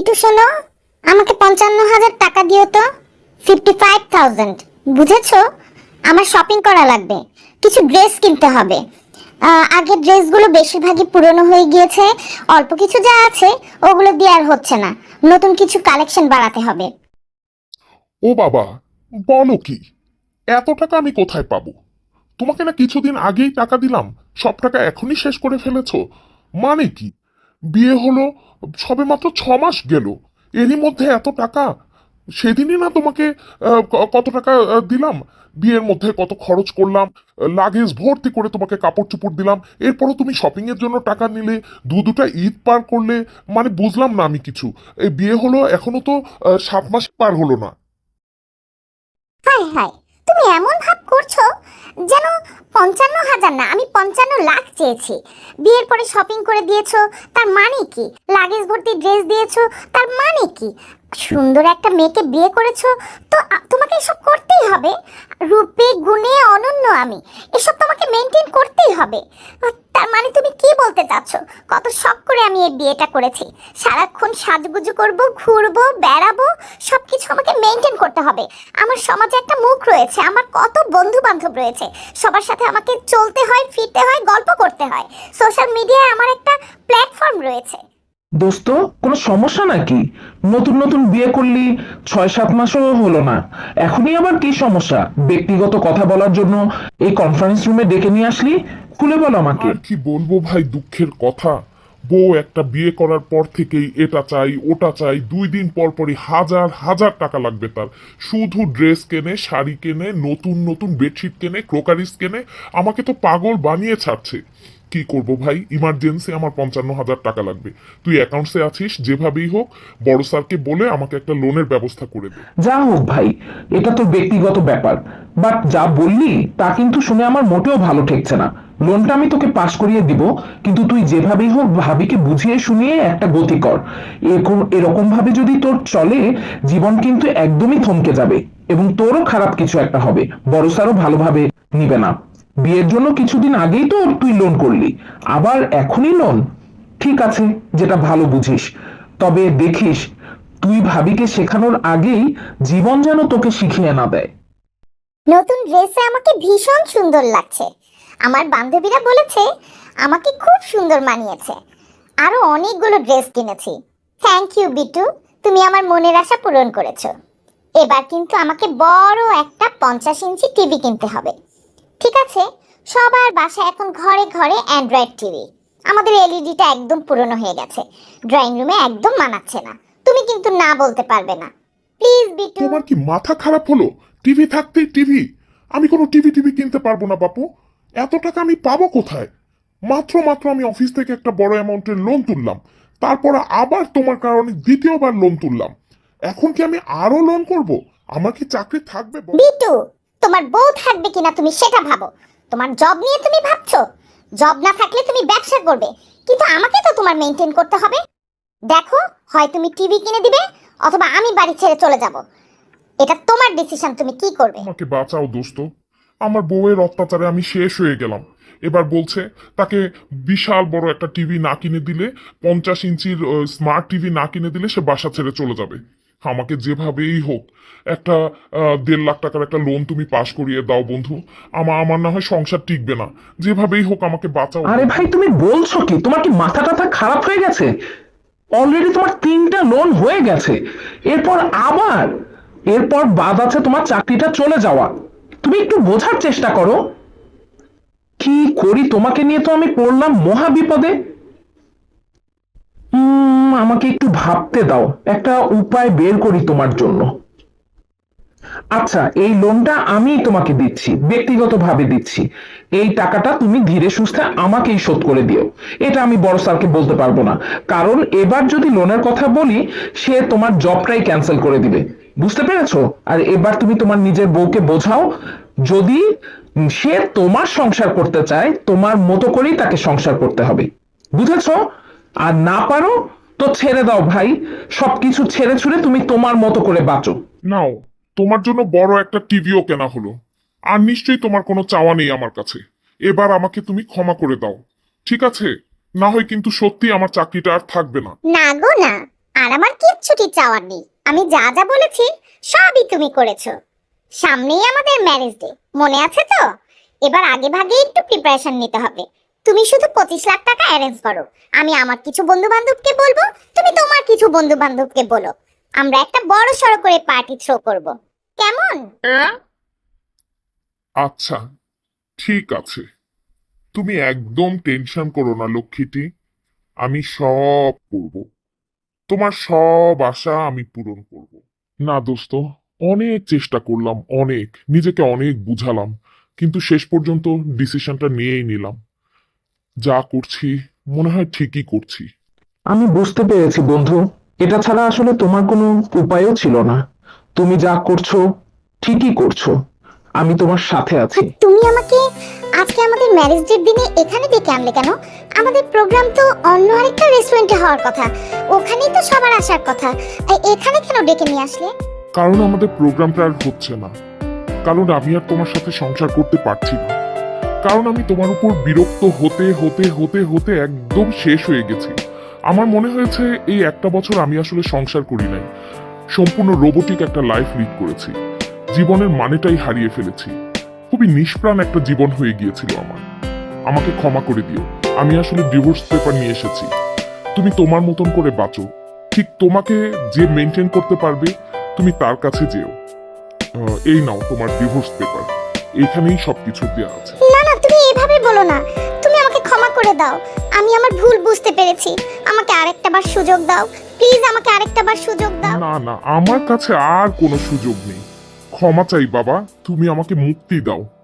B2 শোনো, আমাকে পঞ্চান্ন হাজার টাকা দিও তো ফিফটি ফাইভ থাউজেন্ড বুঝেছ? আমার শপিং করা লাগবে, কিছু ড্রেস কিনতে হবে। আগের ড্রেসগুলো বেশিরভাগই পুরনো হয়ে গিয়েছে, অল্প কিছু যা আছে, ওগুলো দিয়ে আর হচ্ছে না। নতুন কিছু কালেকশন বাড়াতে হবে। ও বাবা, বলো কি, এত টাকা আমি কোথায় পাবো? তোমাকে না কিছুদিন আগেই টাকা দিলাম, সব টাকা এখনই শেষ করে ফেলেছো। মানে কি? বিয়ে হলো, সবে মাত্র ছ মাস গেল। এরই মধ্যে এত টাকা? সেদিনই না তোমাকে কত টাকা দিলাম? বিয়ের মধ্যে কত খরচ করলাম, লাগেজ ভর্তি করে তোমাকে কাপড় চোপড় দিলাম, এরপরও তুমি শপিং এর জন্য টাকা নিলে, দু দুটা ঈদ পার করলে মানে বুঝলাম না আমি কিছু। এই বিয়ে হলো, এখনও তো সাত মাস পার হলো না। হাই তুমি এমন ভাব পঞ্চান্ন হাজার না, আমি পঞ্চান্ন লাখ চেয়েছি। বিয়ের পরে শপিং করে দিয়েছ, তার মানে কি? লাগেজ ভর্তি ড্রেস দিয়েছ, তার মানে কি? সুন্দর একটা মেয়েকে বিয়ে করেছ, তো তোমাকে এসব করতেই হবে। রূপে, গুণে, অনন্য আমি, এসব তোমাকে মেনটেন করতেই হবে। তার মানে তুমি কি বলতে চাচ্ছ? কত শখ করে আমি এই বিয়েটা করেছি। সারাক্ষণ সাজগুজু করব, ঘুরবো, বেড়াবো সব কিছু আমাকে মেনটেন করতে হবে। আমার সমাজে একটা মুখ রয়েছে, আমার কত বন্ধু বান্ধব রয়েছে, সবার সাথে আমাকে চলতে হয়, ফিরতে হয়, গল্প করতে হয়। সোশ্যাল মিডিয়ায় আমার একটা প্ল্যাটফর্ম রয়েছে। দোস্ত, কোনো সমস্যা নাকি? নতুন নতুন বিয়ে করলি ছয় সাত মাসও হলো না। এখনই আবার কি সমস্যা? ব্যক্তিগত কথা বলার জন্য এই কনফারেন্স রুমে ডেকে নিয়ে আসলি? খুলে বল আমাকে। কি বলব ভাই দুঃখের কথা? বউ একটা বিয়ে করার পর থেকেই এটা চাই, ওটা চাই, দুই দিন পর পরই হাজার হাজার টাকা লাগবে তার। শুধু ড্রেস কেনে, শাড়ি কেনে, নতুন নতুন বেডশিট কেনে, ক্রোকারিস কেনে, আমাকে তো পাগল বানিয়ে ছাড়ছে। কি করব ভাই? ইমার্জেন্সি আমার পঞ্চান্ন হাজার টাকা লাগবে। তুই অ্যাকাউন্টসে আছিস, যেভাবেই হোক, বড় স্যারকে বলে আমাকে একটা লোনের ব্যবস্থা করে দে। যা হোক ভাই, এটা তো ব্যক্তিগত ব্যাপার। বাট যা বললি, তা কিন্তু শুনে আমার মোটেও ভালো ঠেকছে না। লোনটা আমি তোকে পাশ করিয়ে দিব, কিন্তু তুই যেভাবেই হোক ভাবিকে বুঝিয়ে শুনিয়ে একটা গতি কর। এরকম ভাবে যদি তোর চলে, জীবন কিন্তু একদমই থমকে যাবে। এবং তোরও খারাপ কিছু একটা হবে। বড় স্যারও ভালোভাবে নিবে না। বিয়ের জন্য কিছুদিন আগেই তো তুই লোন করলি। আবার এখনই লোন ঠিক আছে, যেটা ভালো বুঝিস। তবে দেখিস, তুই ভাবিকে শেখানোর আগেই জীবন যেন তোকে শিখিয়ে না দেয়। নতুন ড্রেসে আমাকে ভীষণ সুন্দর লাগছে। আমার বান্ধবীরা বলেছে, আমাকে খুব সুন্দর মানিয়েছে। আরও অনেকগুলো ড্রেস কিনেছি। থ্যাংক ইউ বিটু, তুমি আমার মনের আশা পূরণ করেছ। এবার কিন্তু আমাকে বড় একটা পঞ্চাশ ইঞ্চি টিভি কিনতে হবে। ঠিক আছে? সবার বাসায় এখন ঘরে ঘরে অ্যান্ড্রয়েড টিভি আমাদের এলইডিটা একদম পুরনো হয়ে গেছে। ড্রয়িং রুমে একদম মানাচ্ছে না। তুমি কিন্তু না বলতে পারবে না। প্লিজ বিটু তোমার কি মাথা খারাপ হলো? টিভি থাকতেই টিভি আমি কোনো টিভি টিভি কিনতে পারব না বাপু। এত টাকা আমি পাবো কোথায়? মাত্র মাত্র আমি অফিস থেকে একটা বড় অ্যামাউন্টের লোন তুললাম। তারপর আবার তোমার কারণে দ্বিতীয়বার লোন তুললাম। এখন কি আমি আরও লোন করব? আমার কি চাকরি থাকবে? বিটু তোমার বউ থাকবে কিনা তুমি সেটা ভাবো। তোমার জব নিয়ে তুমি ভাবছ? জব না থাকলে তুমি ব্যবসা করবে। কিন্তু আমাকে তো তোমার মেনটেন করতে হবে। দেখো, হয় তুমি টিভি কিনে দিবে, অথবা আমি বাড়ি ছেড়ে চলে যাব। এটা তোমার ডিসিশন তুমি কি করবে? আমাকে বাঁচাও দোস্ত। আমার বউয়ের অত্যাচারে আমি শেষ হয়ে গেলাম। এবার বলছে, তাকে বিশাল বড় একটা টিভি না কিনে দিলে, পঞ্চাশ ইঞ্চির স্মার্ট টিভি না কিনে দিলে সে বাসা ছেড়ে চলে যাবে। আমাকে যেভাবেই হোক একটা দেড় লাখ টাকার একটা লোন তুমি পাশ করিয়ে দাও বন্ধু। আমার আমার না হয় সংসার টিকবে না। যেভাবেই হোক আমাকে বাঁচাও। আরে ভাই তুমি বলছো কি? তোমার কি মাথা টাথা খারাপ হয়ে গেছে? অলরেডি তোমার তিনটা লোন হয়ে গেছে। এরপর আবার এরপর বাদ আছে তোমার চাকরিটা চলে যাওয়া। তুমি একটু বোঝার চেষ্টা করো। কি করি? তোমাকে নিয়ে তো আমি পড়লাম মহা বিপদে উম, আমাকে একটু ভাবতে দাও। একটা উপায় বের করি তোমার জন্য। আচ্ছা এই লোনটা আমি তোমাকে দিচ্ছি, ব্যক্তিগতভাবে দিচ্ছি। এই টাকাটা তুমি ধীরে সুস্থে আমাকেই শোধ করে দিও। এটা আমি বড় স্যারকে বলতে পারব না। কারণ এবার যদি লোনের কথা বলি, সে তোমার জবটাই ক্যান্সেল করে দিবে। বুঝতে পেরেছ? আর এবার তুমি তোমার নিজের বউকে বোঝাও, যদি সে তোমার সংসার করতে চায়, তোমার মতো করেই তাকে সংসার করতে হবে। বুঝেছ? আর না পারো তো ছেড়ে দাও ভাই। সবকিছু ছেড়ে ছুড়ে তুমি তোমার মতো করে বাঁচো। নাও তোমার জন্য বড় একটা টিভিও কেনা হলো। আর নিশ্চয়ই তোমার কোনো চাওয়া নেই আমার কাছে। এবার আমাকে তুমি ক্ষমা করে দাও। ঠিক আছে? না হয় কিন্তু সত্যি আমার চাকরিটা আর থাকবে না। না গো না। আর আমার কিচ্ছুটি চাওয়ার নেই। আমি যা যা বলেছি সবই তুমি করেছ। সামনেই আমাদের ম্যারেজ ডে মনে আছে তো? এবার আগে ভাগে একটু প্রিপারেশন নিতে হবে। তুমি শুধু পঁচিশ লাখ টাকা অ্যারেঞ্জ করো। আমি আমার কিছু বন্ধু বান্ধবকে বলব তুমি তোমার কিছু বন্ধু বান্ধবকে বলো। আমরা একটা বড় সড়ো করে পার্টি থ্রো করব। কেমন? আচ্ছা ঠিক আছে। তুমি একদম টেনশন করো না লক্ষ্মীটি। আমি সব করব। তোমার সব আশা আমি পূরণ করব। না দোস্ত অনেক চেষ্টা করলাম অনেক। নিজেকে অনেক বুঝালাম। কিন্তু শেষ পর্যন্ত ডিসিশনটা নিয়েই নিলাম। যা করছি মনে হয় ঠিকই করছি। আমি বুঝতে পেরেছি বন্ধু। এটা ছাড়া আসলে তোমার কোনো উপায়ও ছিল না। তুমি যা করছ ঠিকই করছ। আমি তোমার সাথে আছি। তুমি আমাকে আজকে আমাদের ম্যারেজ ডের দিনে এখানে ডেকে আনলে কেন? আমাদের প্রোগ্রাম তো অন্য আরেকটা রেস্টুরেন্টে হওয়ার কথা। ওখানেই তো সবার আসার কথা। এখানে কেন ডেকে নিয়ে আসলে? কারণ আমাদের প্রোগ্রামটা আর হচ্ছে না। কারণ আমি আর তোমার সাথে সংসার করতে পারছি না। কারণ আমি তোমার উপর বিরক্ত হতে হতে হতে হতে একদম শেষ হয়ে গেছি। আমার মনে হয়েছে এই একটা বছর আমি আসলে সংসার করি নাই। সম্পূর্ণ রোবোটিক একটা লাইফ লিড করেছি। জীবনের মানেটাই হারিয়ে ফেলেছি। খুবই নিষ্প্রাণ একটা জীবন হয়ে গিয়েছিল আমার। আমাকে ক্ষমা করে দিও। আমি আসলে ডিভোর্স পেপার নিয়ে এসেছি। তুমি তোমার মতন করে বাঁচো। ঠিক তোমাকে যে মেনটেন করতে পারবে, তুমি তার কাছে যেও। এই নাও তোমার ডিভোর্স পেপার এখানেই সবকিছু দেওয়া আছে। বলো না। তুমি আমাকে ক্ষমা করে দাও। আমি আমার ভুল বুঝতে পেরেছি। আমাকে আরেকটা বার সুযোগ দাও। প্লিজ আমাকে আরেকটা বার সুযোগ দাও। না না, আমার কাছে আর কোনো সুযোগ নেই। ক্ষমা চাই বাবা, তুমি আমাকে মুক্তি দাও।